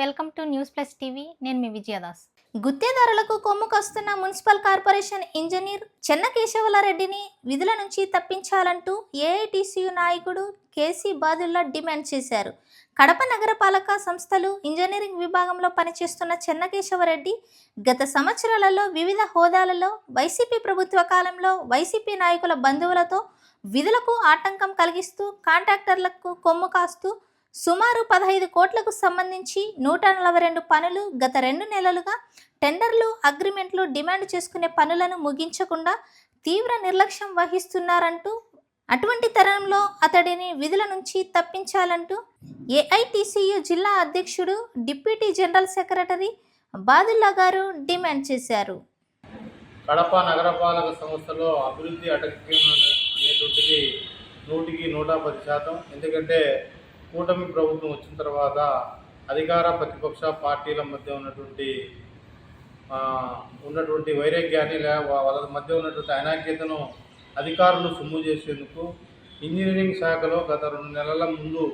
Welcome to news plus TV. నేను మీ విజయదాస్. గుత్తేదారులకు కొమ్ముకొస్తున్న మున్సిపల్ కార్పొరేషన్ ఇంజనీర్ చెన్నకేశవలారెడ్డిని విధుల నుంచి తప్పించాలంటూ ఏఐటీసీయు నాయకుడు కేసీ బాదుల్లా డిమాండ్ చేశారు. కడప నగరపాలక సంస్థలు ఇంజనీరింగ్ విభాగంలో పనిచేస్తున్న చెన్నకేశవరెడ్డి గత సంవత్సరాలలో వివిధ హోదాలలో వైసీపీ ప్రభుత్వ కాలంలో వైసీపీ నాయకుల బంధువులతో విధులకు ఆటంకం కలిగిస్తూ కాంట్రాక్టర్లకు కొమ్ము కాస్తూ సుమారు పదహైదు కోట్లకు సంబంధించి నూట నలభై రెండు పనులు గత రెండు నెలలుగా టెండర్లు అగ్రిమెంట్లు డిమాండ్ చేసుకునే పనులను ముగించకుండా తీవ్ర నిర్లక్ష్యం వహిస్తున్నారంటూ అటువంటి తరంలో అతడిని విధుల నుంచి తప్పించాలంటూ ఏఐటిసియు జిల్లా అధ్యక్షుడు డిప్యూటీ జనరల్ సెక్రటరీ బాదుల్లా గారు డిమాండ్ చేశారు. కడప నగరపాలక సంస్థలో అభివృద్ధి అటకెం అనేటువంటిది నూటికి నూట పది శాతం. ఎందుకంటే కూటమి ప్రభుత్వం వచ్చిన తర్వాత అధికార ప్రతిపక్ష పార్టీల మధ్య ఉన్నటువంటి ఉన్నటువంటి వైరాగ్యాన్ని లే వాళ్ళ మధ్య ఉన్నటువంటి అనాఖ్యతను అధికారులు సొమ్ము చేసేందుకు ఇంజనీరింగ్ శాఖలో గత రెండు నెలల ముందు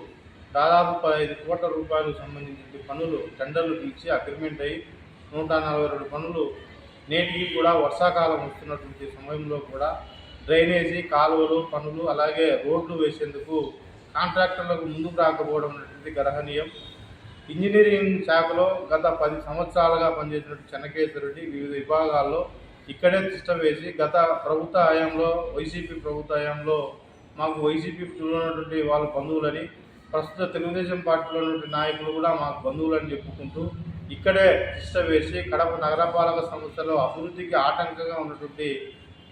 దాదాపు పదహైదు కోట్ల రూపాయలకు సంబంధించిన పనులు టెండర్లు పిలిచి అగ్రిమెంట్ అయ్యి నూట నలభై రెండు పనులు నేటికి కూడా వర్షాకాలం వస్తున్నటువంటి సమయంలో కూడా డ్రైనేజీ కాలువలు పనులు అలాగే రోడ్లు వేసేందుకు కాంట్రాక్టర్లకు ముందుకు రాకపోవడం అనేది గర్హనీయం. ఇంజనీరింగ్ శాఖలో గత పది సంవత్సరాలుగా పనిచేసినట్టు చెన్నకేశ్వరరెడ్డి వివిధ విభాగాల్లో ఇక్కడే తిష్ట వేసి గత ప్రభుత్వ హయాంలో వైసీపీ ప్రభుత్వ హయాంలో మాకు వైసీపీలో ఉన్నటువంటి వాళ్ళ బంధువులని ప్రస్తుత తెలుగుదేశం పార్టీలో ఉన్నటువంటి నాయకులు కూడా మాకు బంధువులని చెప్పుకుంటూ ఇక్కడే తిష్ట వేసి కడప నగరపాలక సంస్థలో అభివృద్ధికి ఆటంకంగా ఉన్నటువంటి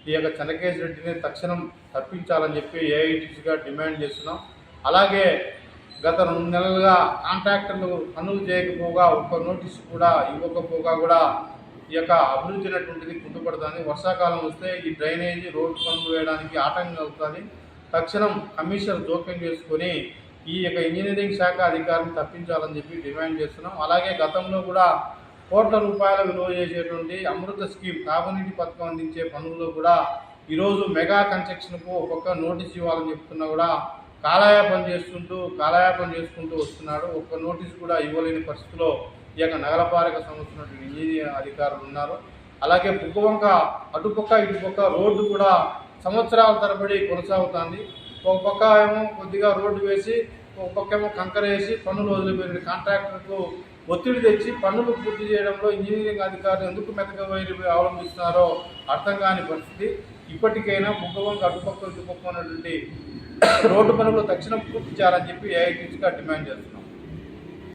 ఈ యొక్క చెన్నకేశ్ రెడ్డిని తక్షణం తప్పించాలని చెప్పి ఏఐటీసీగా డిమాండ్ చేస్తున్నాం. అలాగే గత రెండు నెలలుగా కాంట్రాక్టర్లు పనులు చేయకపోగా ఒక్క నోటీసు కూడా ఇవ్వకపోగా కూడా ఈ యొక్క అభివృద్ధి అనేటువంటిది కుంటుపడుతుంది. వర్షాకాలం వస్తే ఈ డ్రైనేజీ రోడ్డు పనులు వేయడానికి ఆటంకం అవుతుంది. తక్షణం కమిషనర్ జోక్యం చేసుకొని ఈ యొక్క ఇంజనీరింగ్ శాఖ అధికారిని తప్పించాలని చెప్పి డిమాండ్ చేస్తున్నాం. అలాగే గతంలో కూడా కోట్ల రూపాయల విలువ చేసేటువంటి అమృత స్కీమ్ తాగునీటి పథకం అందించే పనుల్లో కూడా ఈరోజు మెగా కన్స్ట్రక్షన్కు ఒక్కొక్క నోటీస్ ఇవ్వాలని చెప్తున్నా కూడా కాలయాపన చేస్తుంటూ కాలయాపన చేసుకుంటూ వస్తున్నాడు. ఒక్క నోటీస్ కూడా ఇవ్వలేని పరిస్థితిలో ఈ యొక్క నగరపాలక సంస్థ ఇంజనీరింగ్ అధికారులు ఉన్నారు. అలాగే బుగ్గవంక అటుపక్క ఇటుపక్క రోడ్డు కూడా సంవత్సరాల తరబడి కొనసాగుతుంది. ఒక పక్క ఏమో కొద్దిగా రోడ్డు వేసి ఒక పక్క ఏమో కంకర వేసి పన్నులు వదిలిపోయిన కాంట్రాక్టర్కు ఒత్తిడి తెచ్చి పన్నులు పూర్తి చేయడంలో ఇంజనీరింగ్ అధికారులు ఎందుకు మెతక అవలంబిస్తున్నారో అర్థం కాని పరిస్థితి. ఇప్పటికైనా బుగ్గవంక అటుపక్క ఇటుపక్క ఉన్నటువంటి రోడ్డు పనులు తక్షణం పూర్తి చేయాలని చెప్పి ఏఐటీసీగా డిమాండ్ చేస్తున్నాం.